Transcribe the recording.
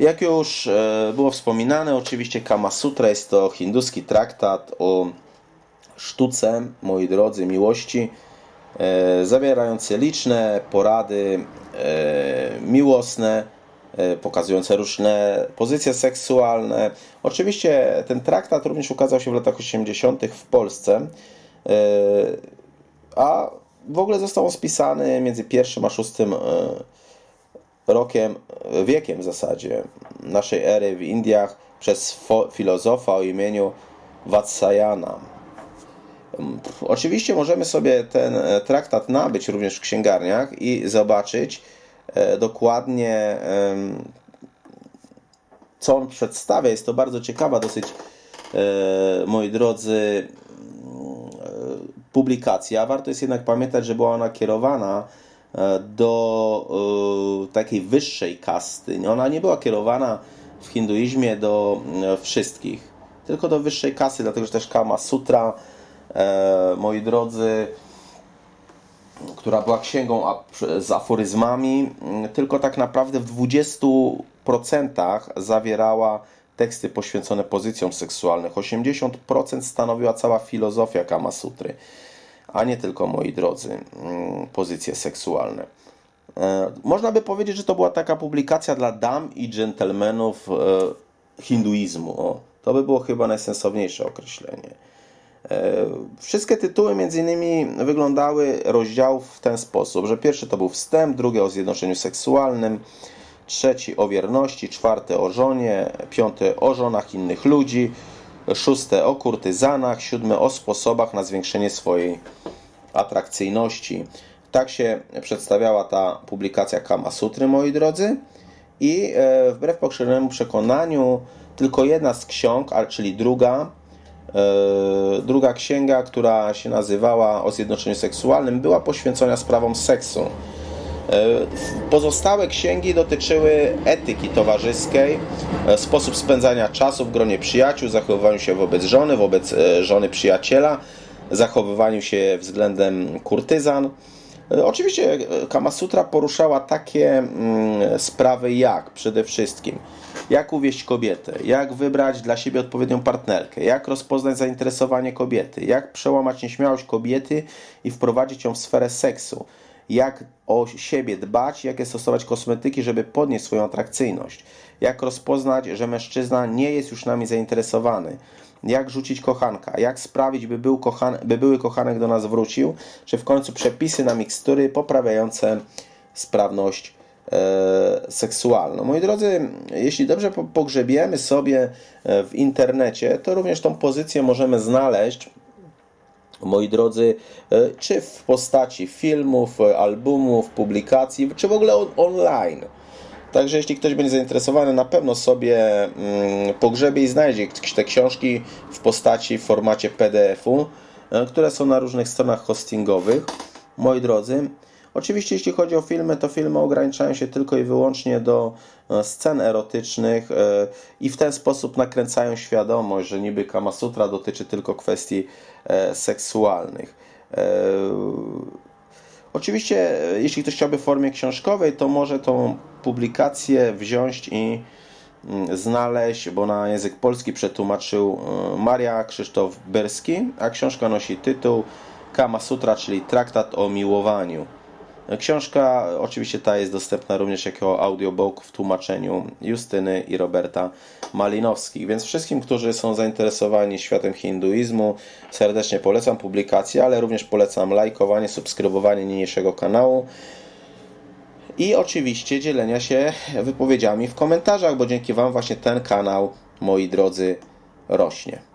Jak już e, było wspominane, oczywiście Kama Sutra jest to hinduski traktat o sztuce, moi drodzy, miłości, e, zawierający liczne porady e, miłosne, pokazujące różne pozycje seksualne. Oczywiście ten traktat również ukazał się w latach 80. w Polsce, a w ogóle został on spisany między pierwszym a szóstym rokiem, wiekiem w zasadzie naszej ery w Indiach przez filozofa o imieniu Vatsayana. Pff, Oczywiście możemy sobie ten e, traktat nabyć również w księgarniach i zobaczyć e, dokładnie, co on przedstawia. Jest to bardzo ciekawa, dosyć, e, moi drodzy, publikacja. Warto jest jednak pamiętać, że była ona kierowana do e, takiej wyższej kasty. Ona nie była kierowana w hinduizmie do e, wszystkich, tylko do wyższej kasy, dlatego że też Kama Sutra, e, moi drodzy, która była księgą z aforyzmami, tylko tak naprawdę w 20% zawierała teksty poświęcone pozycjom seksualnym. 80% stanowiła cała filozofia Kama Sutry, a nie tylko, moi drodzy, mm, pozycje seksualne. E, Można by powiedzieć, że to była taka publikacja dla dam i dżentelmenów e, hinduizmu. O, to by było chyba najsensowniejsze określenie. E, Wszystkie tytuły między innymi wyglądały rozdziałów w ten sposób, że pierwszy to był wstęp, drugi o zjednoczeniu seksualnym, trzeci o wierności, czwarty o żonie, piąty o żonach innych ludzi, szóste o kurtyzanach, siódme o sposobach na zwiększenie swojej atrakcyjności. Tak się przedstawiała ta publikacja Kama Sutry, moi drodzy. I e, wbrew pokrzewnemu przekonaniu, tylko jedna z ksiąg, a czyli druga, e, druga księga, która się nazywała o zjednoczeniu seksualnym, była poświęcona sprawom seksu. E, Pozostałe księgi dotyczyły etyki towarzyskiej, e, sposób spędzania czasu w gronie przyjaciół, zachowywaniu się wobec żony, wobec e, żony przyjaciela, zachowywaniu się względem kurtyzan. Oczywiście Kama Sutra poruszała takie mm, sprawy jak przede wszystkim jak uwieść kobietę, jak wybrać dla siebie odpowiednią partnerkę, jak rozpoznać zainteresowanie kobiety, jak przełamać nieśmiałość kobiety i wprowadzić ją w sferę seksu, jak o siebie dbać, jakie stosować kosmetyki, żeby podnieść swoją atrakcyjność, jak rozpoznać, że mężczyzna nie jest już nami zainteresowany, jak rzucić kochanka, jak sprawić, by, był kochan- by były kochanek do nas wrócił, czy w końcu przepisy na mikstury poprawiające sprawność e, seksualną. Moi drodzy, jeśli dobrze po- pogrzebiemy sobie e, w internecie, to również tą pozycję możemy znaleźć moi drodzy, e, czy w postaci filmów, e, albumów, publikacji, czy w ogóle on, online. Także jeśli ktoś będzie zainteresowany, na pewno sobie mm, pogrzebie i znajdzie te książki w postaci, w formacie PDF-u, e, które są na różnych stronach hostingowych. Moi drodzy, oczywiście jeśli chodzi o filmy, to filmy ograniczają się tylko i wyłącznie do e, scen erotycznych e, i w ten sposób nakręcają świadomość, że niby Kama Sutra dotyczy tylko kwestii e, seksualnych. Oczywiście, jeśli ktoś chciałby w formie książkowej, to może tą publikację wziąć i mm, znaleźć, bo na język polski przetłumaczył Maria Krzysztof Berski, a książka nosi tytuł Kama Sutra, czyli Traktat o miłowaniu. Książka oczywiście ta jest dostępna również jako audiobook w tłumaczeniu Justyny i Roberta Malinowskich. Więc wszystkim, którzy są zainteresowani światem hinduizmu, serdecznie polecam publikację, ale również polecam lajkowanie, subskrybowanie niniejszego kanału i oczywiście dzielenia się wypowiedziami w komentarzach, bo dzięki Wam właśnie ten kanał, moi drodzy, rośnie.